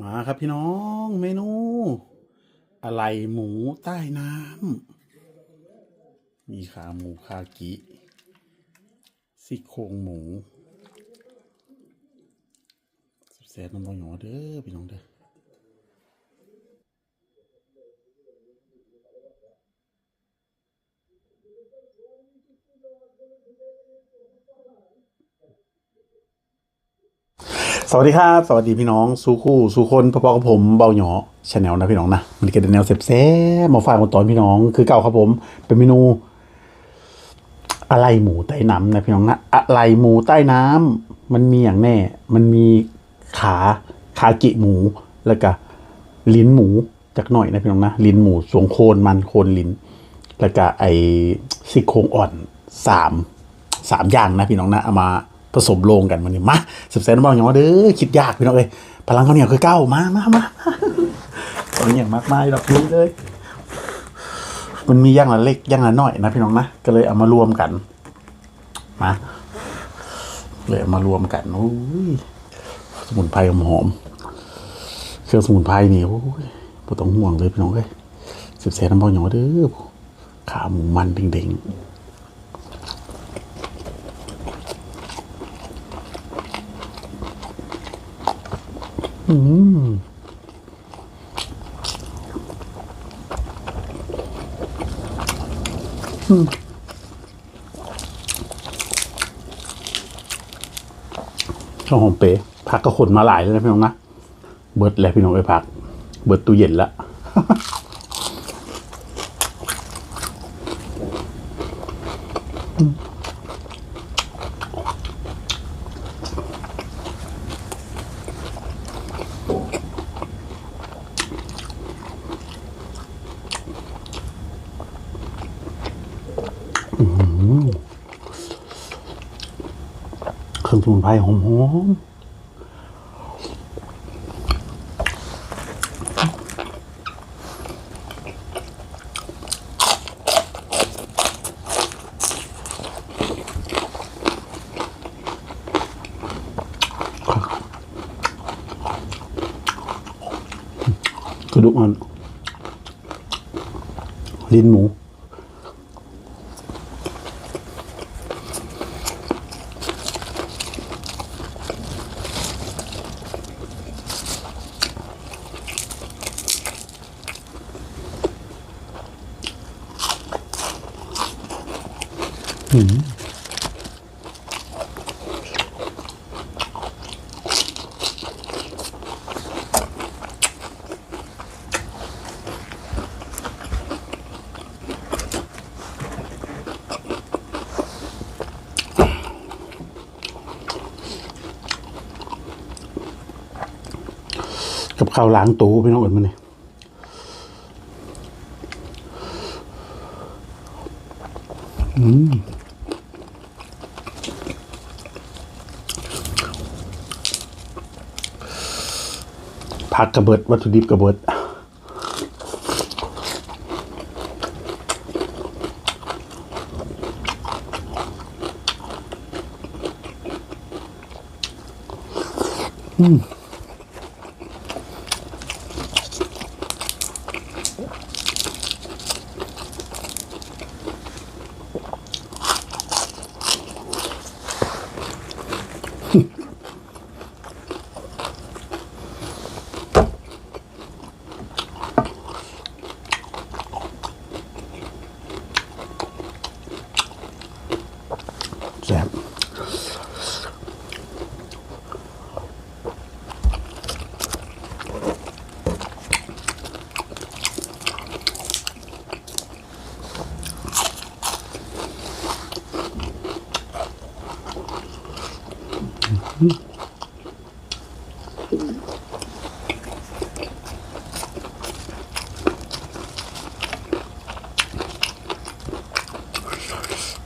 มาครับพี่น้องเมนู อะไรหมูใต้น้ำมีขาหมูคากิซี่โครงหมูแซ่บๆน้ำบอหยอเด้อพี่น้องเด้อ สวัสดีครับ สวัสดีพี่น้องสู้คู่สู้คนพ่อๆกับผมเบาหยอชาแนลนะพี่น้องนะมันก็เป็นแนวแซ่บๆมาฝากมาตอนพี่น้องคือเก่าครับผม เป็นเมนู อะไรหมูใต้น้ำนะพี่น้องนะอะไรหมูใต้น้ำมันมีอย่างแน่ มันมีขาขากิหมูแล้วก็ลิ้นหมูจากหน่อยนะพี่น้องนะลิ้นหมูสวงโคนมันโคนลิ้น แล้วก็ไอซี่โครงอ่อนสามสามอย่างนะพี่น้องนะเอามา ผสมโลงกันมันนี่มาสิบเซนบอกอย่างว่าเด้อคิดยากพี่น้องเอ้ยพลังเขาวเหนี่ยวคือเก้ามามามาตอนนี้อย่างมากมายดอกนี้เลยมันมีอย่างละเล็กอย่างละน้อยนะพี่น้องนะก็เลยเอามารวมกันมาเลยเอามารวมกันโอ้ยสมุนไพรหอมเครื่องสมุนไพรนี่โอ้ยบ่ต้องห่วงเลยพี่น้องเอ้ยสิบแสนน้ำบอลหยอเด้อขาหมูมันเด้งๆ อืมช่องหอมเป๊ะผักก็ขนมาหลายแล้วนะพี่น้องนะ เบิร์ดแล้วพี่น้องไปผัก เบิร์ดตู้เย็นละ เครื่องสมุนไพรหอมๆกระดูกอ่อนลิ้นหมู กับ ข้าวล้างตู้พี่น้องเอิญมาเนี่ยอืมผักกระเบิดวัตถุดิบกระเบิด แซ่บ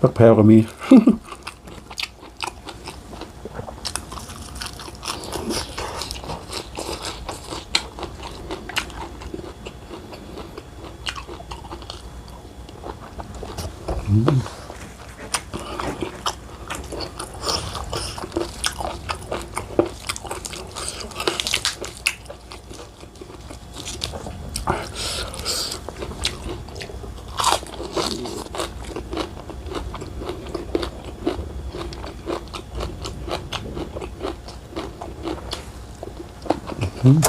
ปักแพ 음.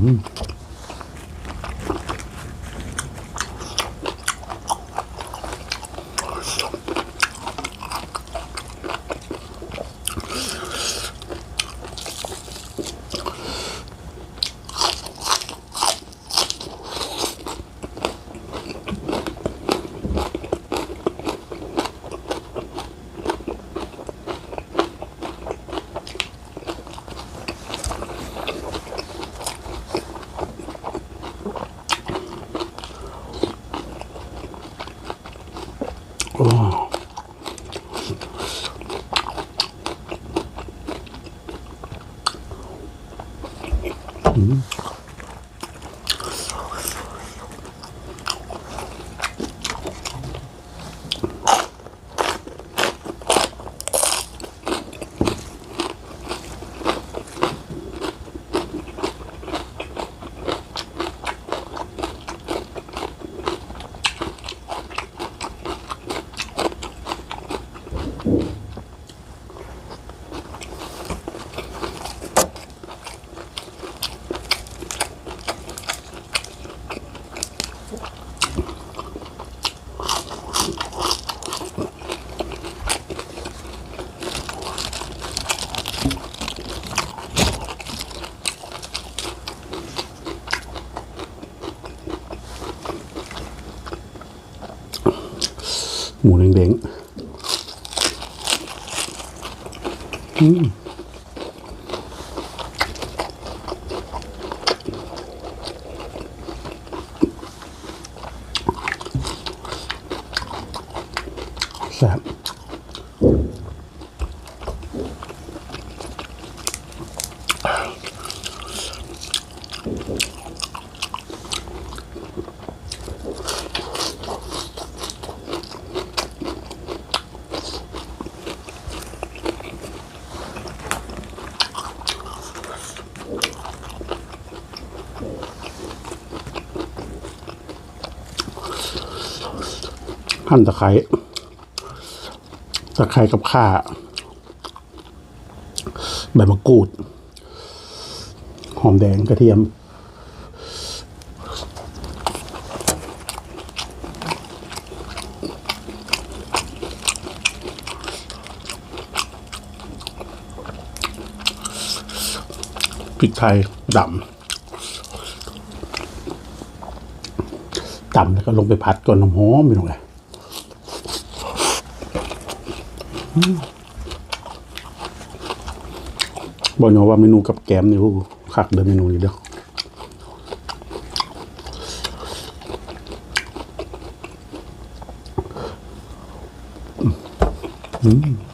음. หมูเด้งๆอืมแซ่บ หั่นตะไคร้ตะไคร้กับข่าใบมะกรูด หอมแดงกระเทียม พริกไทยดำดำแล้วก็ลงไปผัดก่อนน้ำหอมไปลงเลย บอกเนาะว่าเมนูกับแกมนี่โอ้โหคักเดินเมนูนี้เด้ออืม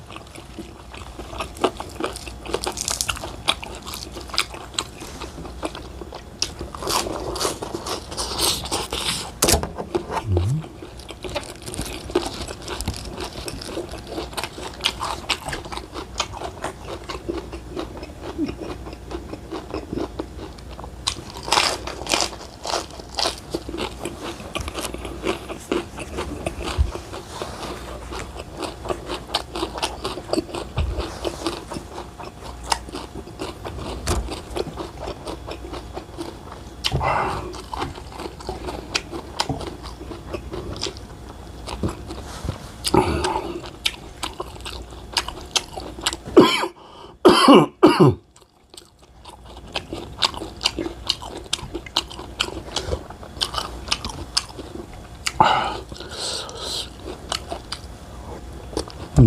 อ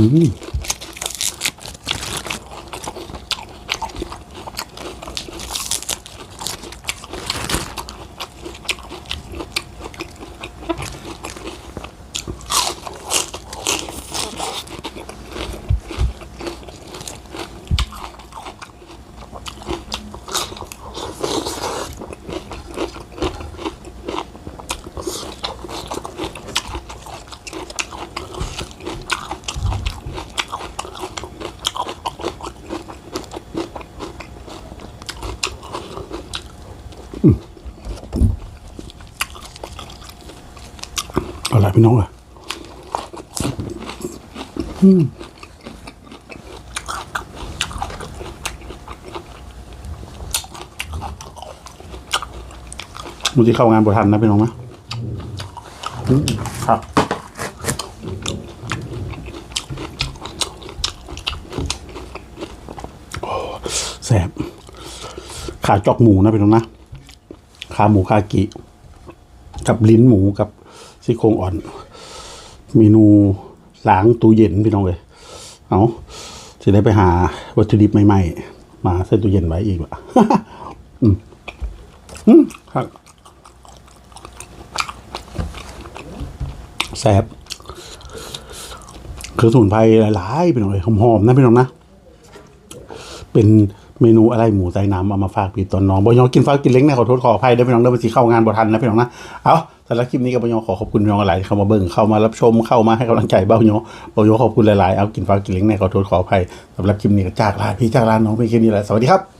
เอาละพี่น้องอะมันจะเข้างานบทันนะพี่น้องนะอืมครับโอ้แสบขาจอกหมูนะพี่น้องนะ ขาหมูคากิ กับลิ้นหมูกับซี่โครงอ่อน เมนูล้างตู้เย็นพี่น้องเลยเอาจะได้ไปหาวัตถุดิบใหม่ๆ มาใส่ตู้เย็นไว้อีกว่ะอืมอืมครับแซ่บคือสมุนไพรหลายๆพี่น้องเลยหอมๆนะพี่น้องนะ เป็น เมนูอะไรหมูใต้น้ำเอามาฝากพี่ตอนน้องบอยองกินฟ้ากินเล้งนะขอโทษขออภัยด้วยพี่น้องเดินไปสีเข้างานบ่ทันนะพี่น้องนะเอาสำหรับคลิปนี้กับบอยองขอขอบคุณพี่น้องหลายที่เข้ามาเบิ่งเข้ามารับชมเข้ามาให้กำลังใจเบ้ายอบอยองขอบคุณหลายๆเอากินฟ้ากินเล้งนะขอโทษขออภัยสำหรับคลิปนี้ก็จากลาพี่จากลาน้องไปแค่นี้แหละสวัสดีครับ